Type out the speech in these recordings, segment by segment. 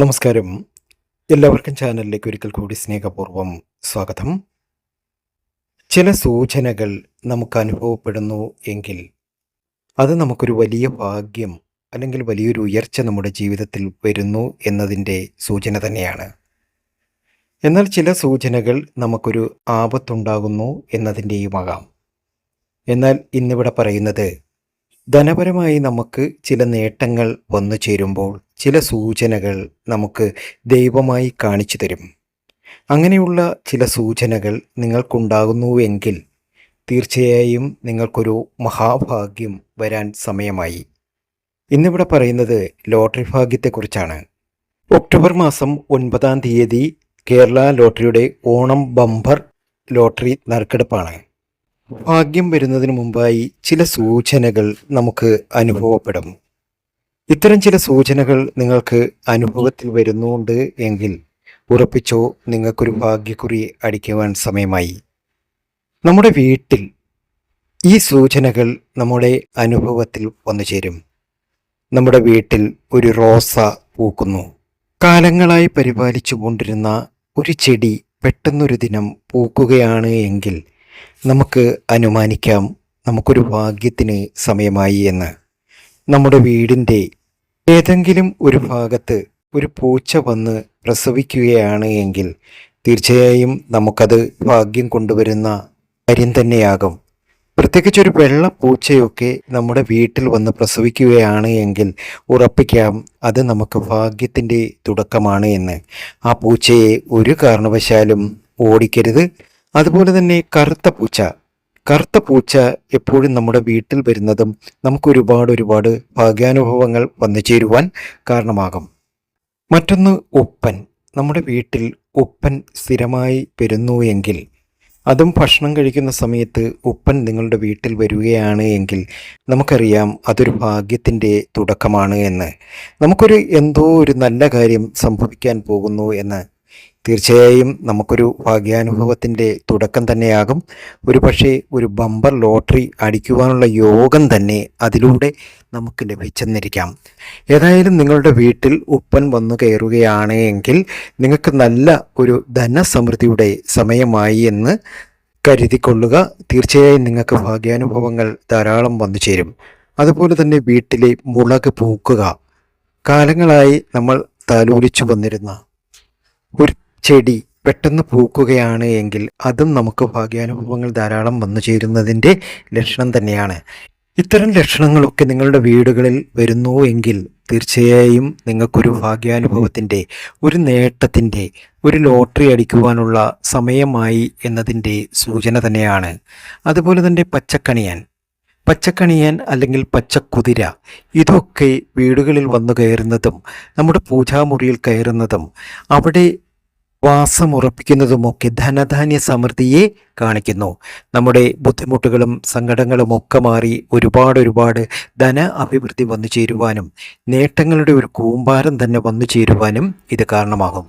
നമസ്കാരം. എല്ലാവർക്കും ചാനലിലേക്ക് ഒരിക്കൽ കൂടി സ്നേഹപൂർവം സ്വാഗതം. ചില സൂചനകൾ നമുക്ക് അനുഭവപ്പെടുന്നു എങ്കിൽ അത് നമുക്കൊരു വലിയ ഭാഗ്യം അല്ലെങ്കിൽ വലിയൊരു ഉയർച്ച നമ്മുടെ ജീവിതത്തിൽ വരുന്നു എന്നതിന്റെ സൂചന തന്നെയാണ്. എന്നാൽ ചില സൂചനകൾ നമുക്കൊരു ആപത്തുണ്ടാകുന്നു എന്നതിന്റെയുമാകാം. എന്നാൽ ഇന്നിവിടെ പറയുന്നത് ധനപരമായി നമുക്ക് ചില നേട്ടങ്ങൾ വന്നു ചേരുമ്പോൾ ചില സൂചനകൾ നമുക്ക് ദൈവമായി കാണിച്ചു തരും. അങ്ങനെയുള്ള ചില സൂചനകൾ നിങ്ങൾക്കുണ്ടാകുന്നുവെങ്കിൽ തീർച്ചയായും നിങ്ങൾക്കൊരു മഹാഭാഗ്യം വരാൻ സമയമായി. ഇന്നിവിടെ പറയുന്നത് ലോട്ടറി ഭാഗ്യത്തെക്കുറിച്ചാണ്. ഒക്ടോബർ മാസം ഒൻപതാം തീയതി കേരള ലോട്ടറിയുടെ ഓണം ബമ്പർ ലോട്ടറി നറുക്കെടുപ്പാണ്. ഭാഗ്യം വരുന്നതിന് മുമ്പായി ചില സൂചനകൾ നമുക്ക് അനുഭവപ്പെടും. ഇത്തരം ചില സൂചനകൾ നിങ്ങൾക്ക് അനുഭവത്തിൽ വരുന്നുണ്ട് എങ്കിൽ ഉറപ്പിച്ചോ നിങ്ങൾക്കൊരു ഭാഗ്യക്കുറി അടിക്കുവാൻ സമയമായി. നമ്മുടെ വീട്ടിൽ ഈ സൂചനകൾ നമ്മുടെ അനുഭവത്തിൽ വന്നു ചേരും. നമ്മുടെ വീട്ടിൽ ഒരു റോസ പൂക്കുന്നു. കാലങ്ങളായി പരിപാലിച്ചു കൊണ്ടിരുന്ന ഒരു ചെടി പെട്ടെന്നൊരു ദിനം പൂക്കുകയാണ് എങ്കിൽ നമുക്ക് അനുമാനിക്കാം നമുക്കൊരു ഭാഗ്യത്തിന് സമയമായി എന്ന്. നമ്മുടെ വീടിന്റെ ഏതെങ്കിലും ഒരു ഭാഗത്ത് ഒരു പൂച്ച വന്ന് പ്രസവിക്കുകയാണ് എങ്കിൽ തീർച്ചയായും നമുക്കത് ഭാഗ്യം കൊണ്ടുവരുന്ന കാര്യം തന്നെയാകും. പ്രത്യേകിച്ച് ഒരു വെള്ള പൂച്ചയൊക്കെ നമ്മുടെ വീട്ടിൽ വന്ന് പ്രസവിക്കുകയാണ് എങ്കിൽ ഉറപ്പിക്കാം അത് നമുക്ക് ഭാഗ്യത്തിന്റെ തുടക്കമാണ് എന്ന്. ആ പൂച്ചയെ ഒരു കാരണവശാലും ഓടിക്കരുത്. അതുപോലെ തന്നെ കറുത്ത പൂച്ച കറുത്ത പൂച്ച എപ്പോഴും നമ്മുടെ വീട്ടിൽ വരുന്നതും നമുക്ക് ഒരുപാട് ഒരുപാട് ഭാഗ്യാനുഭവങ്ങൾ വന്നു ചേരുവാൻ കാരണമാകും. മറ്റൊന്ന് ഉപ്പൻ. നമ്മുടെ വീട്ടിൽ ഉപ്പൻ സ്ഥിരമായി വരുന്നു എങ്കിൽ അതും ഭക്ഷണം കഴിക്കുന്ന സമയത്ത് ഉപ്പൻ നിങ്ങളുടെ വീട്ടിൽ വരികയാണ് എങ്കിൽ നമുക്കറിയാം അതൊരു ഭാഗ്യത്തിന്റെ തുടക്കമാണ് എന്ന്. നമുക്കൊരു എന്തോ ഒരു നല്ല കാര്യം സംഭവിക്കാൻ പോകുന്നു എന്ന്. തീർച്ചയായും നമുക്കൊരു ഭാഗ്യാനുഭവത്തിന്റെ തുടക്കം തന്നെയാകും. ഒരു പക്ഷേ ഒരു ബമ്പർ ലോട്ടറി അടിക്കുവാനുള്ള യോഗം തന്നെ അതിലൂടെ നമുക്ക് ലഭിച്ചെന്നിരിക്കാം. ഏതായാലും നിങ്ങളുടെ വീട്ടിൽ ഉപ്പൻ വന്നു കയറുകയാണ് എങ്കിൽ നിങ്ങൾക്ക് നല്ല ഒരു ധനസമൃദ്ധിയുടെ സമയമായി എന്ന് കരുതിക്കൊള്ളുക. തീർച്ചയായും നിങ്ങൾക്ക് ഭാഗ്യാനുഭവങ്ങൾ ധാരാളം വന്നു ചേരും. അതുപോലെ തന്നെ വീട്ടിലെ മുളക് പൂക്കുക. കാലങ്ങളായി നമ്മൾ താലോലിച്ചു വന്നിരുന്ന ഒരു ചെടി പെട്ടെന്ന് പൂക്കുകയാണ് എങ്കിൽ അതും നമുക്ക് ഭാഗ്യാനുഭവങ്ങൾ ധാരാളം വന്നു ചേരുന്നതിന്റെ ലക്ഷണം തന്നെയാണ്. ഇത്തരം ലക്ഷണങ്ങളൊക്കെ നിങ്ങളുടെ വീടുകളിൽ വരുന്നു എങ്കിൽ തീർച്ചയായും നിങ്ങൾക്കൊരു ഭാഗ്യാനുഭവത്തിന്റെ ഒരു നേട്ടത്തിന്റെ ഒരു ലോട്ടറി അടിക്കുവാനുള്ള സമയമായി എന്നതിന്റെ സൂചന തന്നെയാണ്. അതുപോലെ തന്നെ പച്ചക്കണിയാൻ. പച്ചക്കണിയാൻ അല്ലെങ്കിൽ പച്ചക്കുതിര ഇതൊക്കെ വീടുകളിൽ വന്നു കയറുന്നതും നമ്മുടെ പൂജാമുറിയിൽ കയറുന്നതും അവിടെ വാസമുറപ്പിക്കുന്നതുമൊക്കെ ധനധാന്യ സമൃദ്ധിയെ കാണിക്കുന്നു. നമ്മുടെ ബുദ്ധിമുട്ടുകളും സങ്കടങ്ങളും ഒക്കെ മാറി ഒരുപാട് ഒരുപാട് ധന അഭിവൃദ്ധി വന്നു ചേരുവാനും നേട്ടങ്ങളുടെ ഒരു കൂമ്പാരം തന്നെ വന്നു ചേരുവാനും ഇത് കാരണമാകും.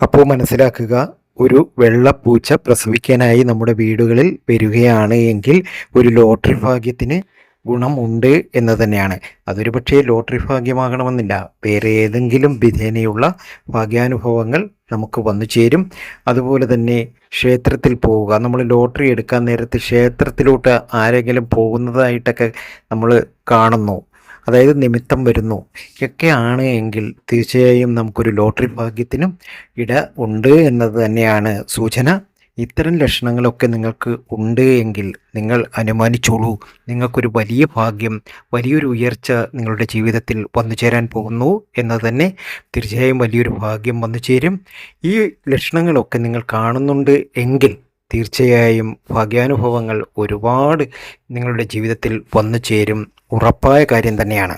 അപ്പോൾ മനസ്സിലാക്കുക ഒരു വെള്ളപ്പൂച്ച പ്രസവിക്കാനായി നമ്മുടെ വീടുകളിൽ വരികയാണ് എങ്കിൽ ഒരു ലോട്ടറി ഭാഗ്യത്തിന് ഗുണമുണ്ട് എന്ന് തന്നെയാണ്. അതൊരു പക്ഷേ ലോട്ടറി ഭാഗ്യമാകണമെന്നില്ല. വേറെ ഏതെങ്കിലും വിധേനയുള്ള ഭാഗ്യാനുഭവങ്ങൾ നമുക്ക് വന്നു ചേരും. അതുപോലെ തന്നെ ക്ഷേത്രത്തിൽ പോവുക. നമ്മൾ ലോട്ടറി എടുക്കാൻ നേരത്ത് ക്ഷേത്രത്തിലോട്ട് ആരെങ്കിലും പോകുന്നതായിട്ടൊക്കെ നമ്മൾ കാണുന്നു. അതായത് നിമിത്തം വരുന്നു. ഒക്കെയാണ് എങ്കിൽ തീർച്ചയായും നമുക്കൊരു ലോട്ടറി ഭാഗ്യത്തിനും ഇട ഉണ്ട് എന്നത് തന്നെയാണ് സൂചന. ഇത്തരം ലക്ഷണങ്ങളൊക്കെ നിങ്ങൾക്ക് ഉണ്ട് എങ്കിൽ നിങ്ങൾ അനുമാനിച്ചോളൂ. നിങ്ങൾക്കൊരു വലിയ ഭാഗ്യം വലിയൊരു ഉയർച്ച നിങ്ങളുടെ ജീവിതത്തിൽ വന്നു ചേരാൻ പോകുന്നു എന്നത് തന്നെ തീർച്ചയായും വലിയൊരു ഭാഗ്യം വന്നു ചേരും. ഈ ലക്ഷണങ്ങളൊക്കെ നിങ്ങൾ കാണുന്നുണ്ട് എങ്കിൽ തീർച്ചയായും ഭാഗ്യാനുഭവങ്ങൾ ഒരുപാട് നിങ്ങളുടെ ജീവിതത്തിൽ വന്നു ചേരും. ഉറപ്പായ കാര്യം തന്നെയാണ്.